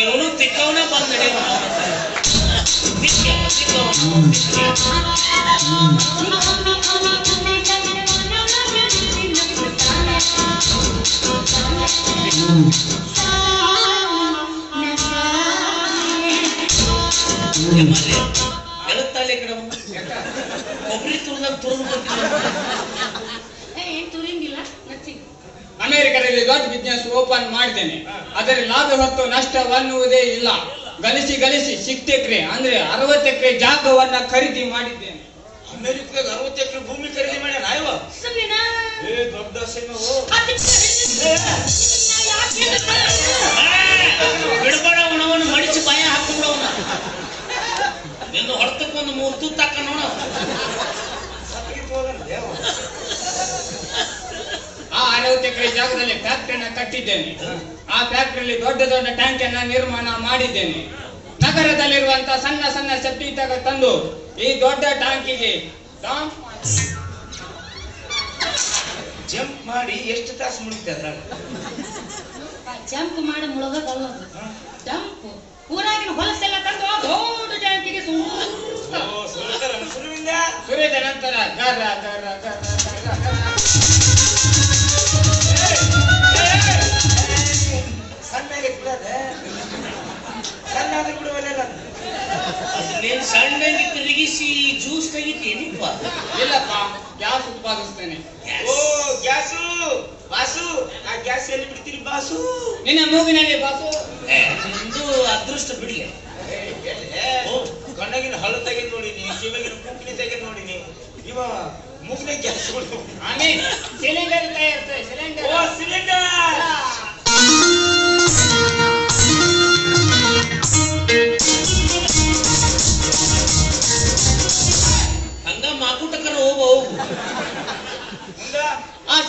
ಇವನು ತಿಕ್ಕವನ ಬಂದ್ ತಿಕ್ಕವ ಎಳತ್ತಾಳೆ ಕಡೆ ತುರ್ದಾಗ ತುರ್ದು ಬರ್ತೀನಿ ಅಮೆರಿಕದಲ್ಲಿ ದೊಡ್ಡ ಬಿಸ್ನೆಸ್ ಓಪನ್ ಮಾಡಿದ್ದೇನೆ ಅದರಲ್ಲಿ ಲಾಭ ಹೊತ್ತು ನಷ್ಟವನ್ನುವುದೇ ಇಲ್ಲ. ಗಳಿಸಿ ಗಳಿಸಿ ಸಿಕ್ತ ಎಕರೆ ಅಂದ್ರೆ ಅರವತ್ತು ಎಕರೆ ಜಾಗವನ್ನ ಖರೀದಿ ಮಾಡಿದ್ದೇನೆ. ಅಮೆರಿಕದಾಗ ಅರವತ್ತು ಎಕರೆ ಭೂಮಿ ಖರೀದಿ ಮಾಡ್ಯಾನ ಏ ದೊಡ್ಡ ಸಿನಿಮವು ಬಿಡಬೇಡ ಅವನವನು ಮಡಿಸಿ ಬಾಯ ಹಾಕೊಂಡ್ಬಿಡವನ ನಿನ್ನ ಹೊಡ್ತಕ್ಕೊಂದು ಮೂರು ತುತ್ತು ಹಾಕ ನೋಡ. ಸತ್ತಿಗೆ ಹೋಗಲ್ಲ ದೇವ ಆ ಅರವತ್ತು ಎಕರೆ ಜಾಗದಲ್ಲಿ ಫ್ಯಾಕ್ಟರಿನ ಕಟ್ಟಿದ್ದೇನೆ. ಆ ಫ್ಯಾಕ್ಟರಿಯಲ್ಲಿ ದೊಡ್ಡ ದೊಡ್ಡ ಟ್ಯಾಂಕ್ ಅನ್ನ ನಿರ್ಮಾಣ ಮಾಡಿದ್ದೇನೆ. ನಗರದಲ್ಲಿರುವಂತ ಸಣ್ಣ ಸಣ್ಣ ಸೆಪ್ಟಿ ತಂದು ಈ ದೊಡ್ಡ ಟ್ಯಾಂಕಿಗೆ ಜಂಪ್ ಮಾಡಿ ಎಷ್ಟು ತಾಸು ಮುಳಿತೆ ಅದ್ರಾಗ? ಜಂಪ್ ಮಾಡಿ ಮುಳುಗೋದಲ್ಲ ಅದು ಜಂಪ್ ಊರಾಗಿನ ಹೊಲಸೆಲ್ಲ ತಂದು ದೊಡ್ಡ ಟ್ಯಾಂಕಿಗೆ ಸುರಿದ ನಂತರ. ಗರ್ರ ಗರ್ರ ಗರ ಗರ ಗರ. ಇಲ್ಲಪ್ಪ ಗ್ಯಾಸ್ ಉತ್ಪಾದಿಸ್ತೇನೆ. ಓ ಗ್ಯಾಸು? ಬಾಸು? ಆ ಗ್ಯಾಸ್ ಎಲ್ಲಿ ಬಿಡ್ತೀರಿ ಬಾಸು. ನಿನ್ನ ಮೂಗಿನಲ್ಲಿ ಬಾಸು. ನಿಂದು ಅದೃಷ್ಟ ಬಿಡ್ಲಿ. ಓ ಕಣ್ಣಗಿನ ಹಲ್ಲು ತೆಗೆದು ನೋಡಿನಿ ಕಿವಿಗಿನ ಮೂಗಿನ ತೆಗೆದು ನೋಡಿನಿ. ಇವ ಮೂಗಿನ ಗ್ಯಾಸ್ ಬಿಡು ಆಮೇಲೆ ಸಿಲಿಂಡರ್ ತಯಾರಿಸ್ತೇವೆ ಸಿಲಿಂಡರ್. ಓ ಸಿಲಿಂಡರ್!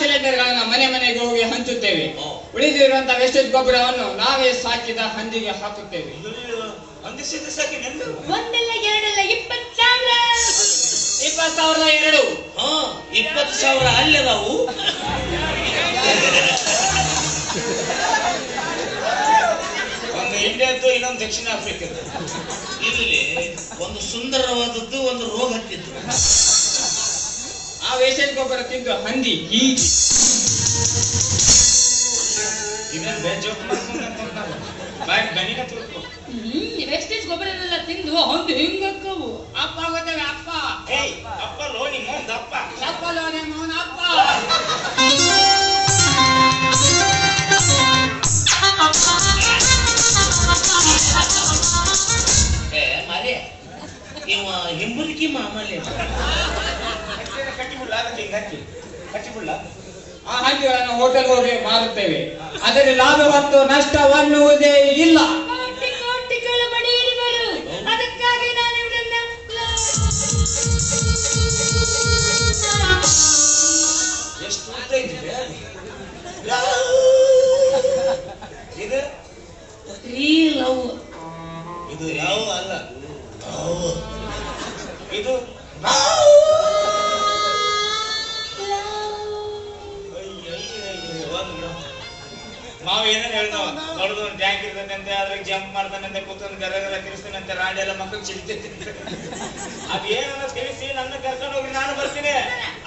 ಸಿಲಿಂಡರ್ಗಳನ್ನ ಮನೆ ಮನೆಗೆ ಹೋಗಿ ಹಂಚುತ್ತೇವೆ. ಉಳಿದಿರುವಂತ ಉಳಿದಿರುವಂತಹ ವೇಸ್ಟೇಜ್ ಗೊಬ್ಬರವನ್ನು ನಾವೇ ಸಾಕಿದ ಹಂದಿಗೆ ಹಾಕುತ್ತೇವೆ. ಒಂದಲ್ಲ ಎರಡಲ್ಲ ಸಾವಿರ ಸಾವಿರದ ಎರಡು. ಹಾ ಇಪ್ಪತ್ತು ಸಾವಿರ ಅಲ್ಲಿ ಅದಾವು ಒಂದು ಇಂಡಿಯಾದ್ದು ಇನ್ನೊಂದು ದಕ್ಷಿಣ ಆಫ್ರಿಕಾದ್ದು. ಇಲ್ಲಿ ಒಂದು ಸುಂದರವಾದದ್ದು ಒಂದು ರೋಗ ಹತ್ತಿತ್ತು ಆ ವೇಸ್ಟೇಜ್ ಗೊಬ್ಬರ ತಿಂದು ಹಂದಿ ಹ್ಮ್ ವೇಸ್ಟೇಜ್ ಗೊಬ್ಬರ ಎಲ್ಲ ತಿಂದು ಹಂದಿ ಹಿಂಗಕ್ಕವು ಅಪ್ಪ ಗೊತ್ತಲ್ಲ ಅಪ್ಪ. ಏಯ್ ಅಪ್ಪ ಲೋನಿ ನಿಮ್ಮ ಅಪ್ಪ. ಅಪ್ಪ ಲೋನಿ ನಿಮ್ಮ ಅವನ ಅಪ್ಪ. ಏ ಮಾರೇ ಇವ ಹಿಂಬುಲ್ಕಿ ಮಾಮಲೆ. ಅದಕ್ಕೆ ಆ ಹಂದಿಗಳನ್ನು ಹೋಟೆಲ್ ಹೋಗಿ ಮಾರುತ್ತೇವೆ. ಅದರಲ್ಲಿ ಲಾಭ ಮತ್ತು ನಷ್ಟವನ್ನುವುದೇ ಇಲ್ಲ. ಇದು? ಯಾವ ಅಲ್ಲ? ಇದು ಏನೇನು ಹೇಳ್ತಾವ ನೋಡಿದ್ರು ಒಂದು ಟ್ಯಾಂಕ್ ಇರ್ತದಂತೆ ಅದ್ರಾಗ ಜಂಪ್ ಮಾಡ್ತಾನಂತೆ ಕೂತ್ಕೊಂಡು ಗರ ಗರ ತಿರ್ಸ್ತಾನಂತೆ ರಾಡಿ ಎಲ್ಲ ಮಕ್ಕಳು ಚಿಲ್ತೈತಿ ಅದ್ ಏನನ್ನ ತಿಳಿಸಿ ನನ್ನ ಕರ್ಕೊಂಡು ಹೋಗಿ ನಾನು ಬರ್ತೀನಿ.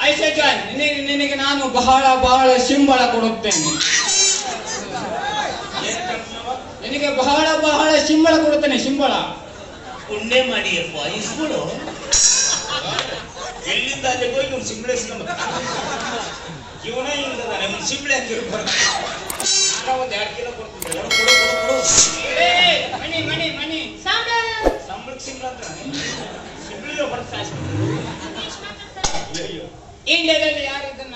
ಐಸೆಜಾನ್ ನಿನಗೆ ನಿನಗೆ ನಾನು ಬಹಳ ಬಹಳ ಸಿಂಬಳ ಕೊಡುತ್ತೇನೆ? ನಿನಗೆ ಬಹಳ ಬಹಳ ಸಿಂಬಳ ಕೊಡುತ್ತೇನೆ ಸಿಂಬಳ. ಪುಣ್ಯ ಮಾಡಿಯಪ್ಪ ಇಸ್ಬಿಡು ಎಲ್ಲಿಂದ ಅಲ್ಲಿಗೆ ಹೋಗಿ ಇವ್ನು ಸಿಂಬಳೆ ಇಸ್ಕೊಂಬ ಇವನೇ ಹಿಂಗದಾನೆ ಇವ್ನು ಸಿಂಬಳ ಹಾಕಿರ್ಬಾರ್ದು ನಾನು ಒಂದ್ ಎರಡು ಕಿಲೋ ಕೊಡ್ತೀನಿ ಕೊಡು ಕೊಡು ಕೊಡು ಕೊಡು. ಏ, ಮಣಿ ಮಣಿ ಮಣಿ. ಸಾಂಬ ಸಂಬಳಕ್ಕೆ ಸಿಂಬಳ ಅಂತ ಸಿಂಬಳಿಗೆ ಹೊಡೆದು ಅಯ್ಯೋ ಇಂಡಿಯಾದಲ್ಲಿ ಯಾರು ಇದನ್ನ?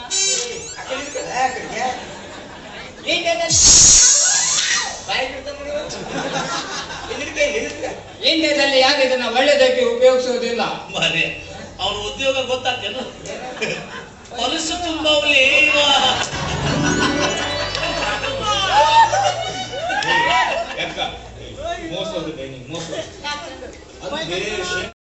ಇಂಡಿಯಾದಲ್ಲಿ ಯಾರು ಇದನ್ನ ಒಳ್ಳೆದಕ್ಕೆ ಉಪಯೋಗಿಸೋದಿಲ್ಲ? ಮಾರೇ ಅವನ ಉದ್ಯೋಗ ಗೊತ್ತಾಗ್ತೇನು? ಹೊಲಸು ತುಂಬವಲ್ಲಿ